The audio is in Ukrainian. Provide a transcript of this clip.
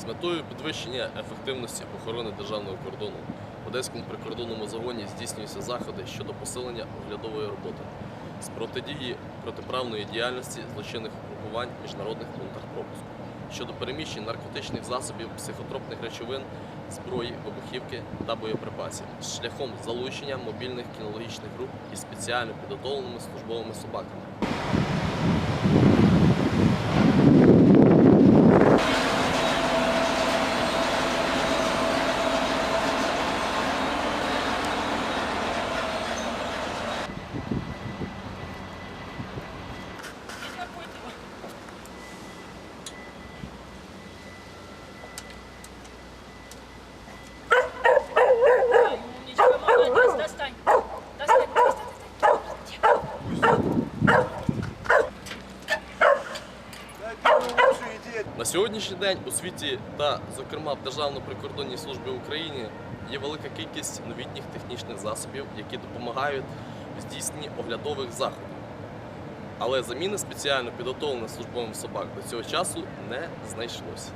З метою підвищення ефективності охорони державного кордону в Одеському прикордонному загоні здійснюються заходи щодо посилення оглядової роботи з протидії протиправної діяльності злочинних угрупувань міжнародних пунктах пропуску щодо переміщень наркотичних засобів, психотропних речовин, зброї, вибухівки та боєприпасів з шляхом залучення мобільних кінологічних груп із спеціально підготовленими службовими собаками. На сьогоднішній день у світі та, зокрема, в Державної прикордонній службі України є велика кількість новітніх технічних засобів, які допомагають в здійсненні оглядових заходів. Але заміни спеціально підготовлених службовим собак до цього часу не знайшлося.